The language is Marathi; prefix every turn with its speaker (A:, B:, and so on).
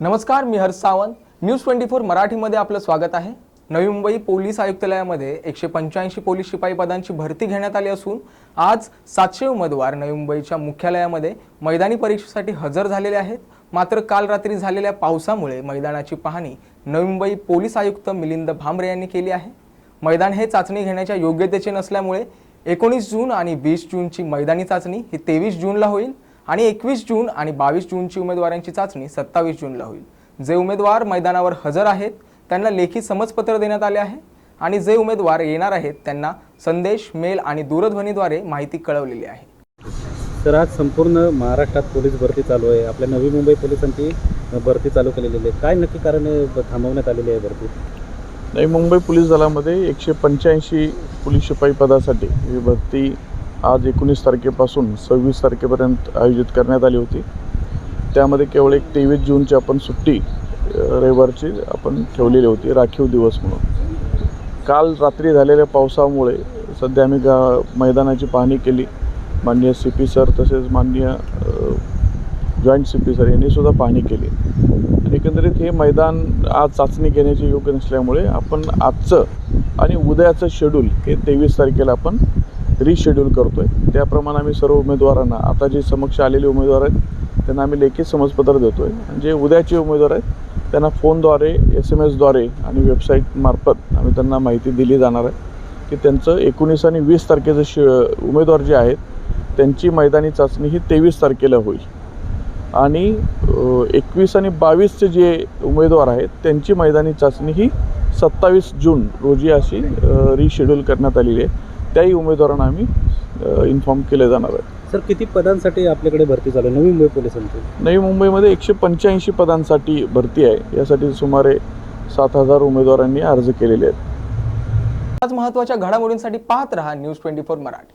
A: नमस्कार मी Harsh Sawant. News twenty four मराठीमध्ये आपलं स्वागत आहे. नवी मुंबई पोलीस आयुक्तालयामध्ये एकशे पंच्याऐंशी पोलीस शिपाई पदांची भरती घेण्यात आली असून आज सातशे उमेदवार नवी मुंबईच्या मुख्यालयामध्ये मैदानी परीक्षेसाठी हजर झालेले आहेत. मात्र काल रात्री झालेल्या पावसामुळे मैदानाची पाहणी नवी मुंबई पोलीस आयुक्त मिलिंद भांबरे यांनी केली आहे. मैदान हे चाचणी घेण्याच्या योग्यतेचे नसल्यामुळे एकोणीस जून आणि वीस जूनची मैदानी चाचणी ही तेवीस जूनला होईल. आणि एकवीस जून आणि बावीस जूनची उमेदवारांची चाचणी सत्तावीस जूनला होईल. जे उमेदवार मैदानावर हजर आहेत त्यांना लेखी समजपत्र देण्यात आले आहे आणि जे उमेदवार येणार आहेत त्यांना संदेश मेल आणि दूरध्वनीद्वारे माहिती कळवलेली आहे.
B: तर आज संपूर्ण महाराष्ट्रात पोलीस भरती चालू आहे. आपल्या नवी मुंबई पोलिसांची भरती चालू केलेली आहे. काय नक्की कारण आहे? थांबवण्यात आलेली आहे भरती.
C: नवी मुंबई पोलीस दलामध्ये एकशे पंच्याऐंशी पोलीस शिपाई पदासाठी ही भरती आज एकोणीस तारखेपासून सव्वीस तारखेपर्यंत आयोजित करण्यात आली होती. त्यामध्ये केवळ एक तेवीस जूनची आपण सुट्टी रविवारची आपण ठेवलेली होती राखीव दिवस म्हणून. काल रात्री झालेल्या पावसामुळे सध्या आम्ही गा मैदानाची पाहणी केली. माननीय सी पी सर तसेच माननीय जॉईंट सी पी सर यांनीसुद्धा पाहणी केली. एकंदरीत हे मैदान आज चाचणी घेण्याचे योग्य नसल्यामुळे आपण आजचं आणि उद्याचं शेड्यूल हे तेवीस तारखेला आपण रिशेड्यूल करतो आहे त्याप्रमाणे आम्ही सर्व उमेदवारांना आता जे समक्ष आलेले उमेदवार आहेत त्यांना आम्ही लेखी समजपत्र देतो आहे जे उद्याचे उमेदवार आहेत त्यांना फोनद्वारे एस एम एसद्वारे आणि वेबसाईटमार्फत आम्ही त्यांना माहिती दिली जाणार आहे. की त्यांचं एकोणीस आणि वीस तारखेचं शि उमेदवार जे आहेत त्यांची मैदानी चाचणी ही तेवीस तारखेला होईल. आणि एकवीस आणि बावीसचे जे उमेदवार आहेत त्यांची मैदानी चाचणी ही सत्तावीस जून रोजी अशी रिशेड्यूल करण्यात आलेली आहे. त्याही उमेदवारांना आम्ही इन्फॉर्म केले जाणार आहे.
B: सर किती पदांसाठी आपल्याकडे भरती चालू आहे नवी मुंबई पोलिसांची
C: नवी मुंबईमध्ये एकशे पंच्याऐंशी पदांसाठी भरती आहे. यासाठी सुमारे सात हजार उमेदवारांनी अर्ज केलेले आहेत.
A: आज महत्त्वाच्या घडामोडींसाठी पाहत रहा न्यूज ट्वेंटी फोर मराठी.